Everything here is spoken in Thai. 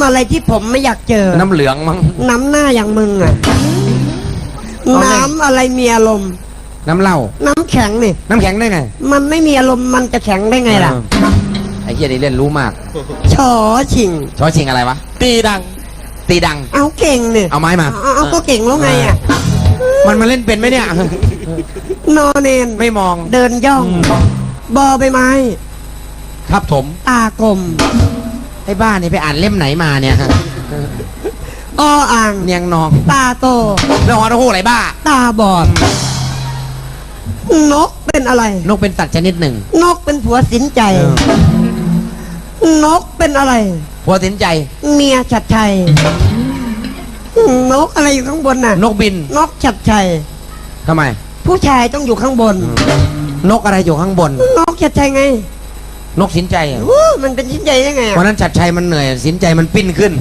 ำอะไรที่ผมไม่อยากเจอ น้ำเหลืองมั้ง น้ำหน้าอย่างมึงอะเอาไง น้ำอะไรมีอารมณ์ น้ำเหล้า น้ำแข็งนี่ น้ำแข็งได้ไงมันไม่มีอารมณ์มันจะแข็งได้ไงล่ะเออไอ้เฮียนี่เล่นรู้มากชอชิง ชอชิงอะไรวะ ตีดัง ตีดัง เอาเก่งเนี่ยเอาไม้มา เอาเอาก็เก่งแล้วไงอะ มันมาเล่นเป็นไหมเนี่ย นอนเนนไม่มอง เดินย่อง บอใบไม้ ครับถมตากลม ไอ้บ้านนี่ไปอ่านเล่มไหนมาเนี่ยออ่างเนียงนอง ตาโตเรื่องฮอนโฮอะไรบ้า ตาบอด นกเป็นอะไร นกเป็นสัตว์ชนิดหนึ่งนกเป็นผัวสินใจ นกเป็นอะไร ผัวสินใจ เมียฉัดชัย นกอะไรอยู่ข้างบนน่ะ นกบิน นกฉัดชัย ทำไม ผู้ชายต้องอยู่ข้างบน นกอะไรอยู่ข้างบน นกฉัดชัยไง นกสินใจอะอู้มันเป็นชิ้นใหญ่ยังไงอะ วันนั้นชัดชัยมันเหนื่อย สินใจมันปิ้นขึ้น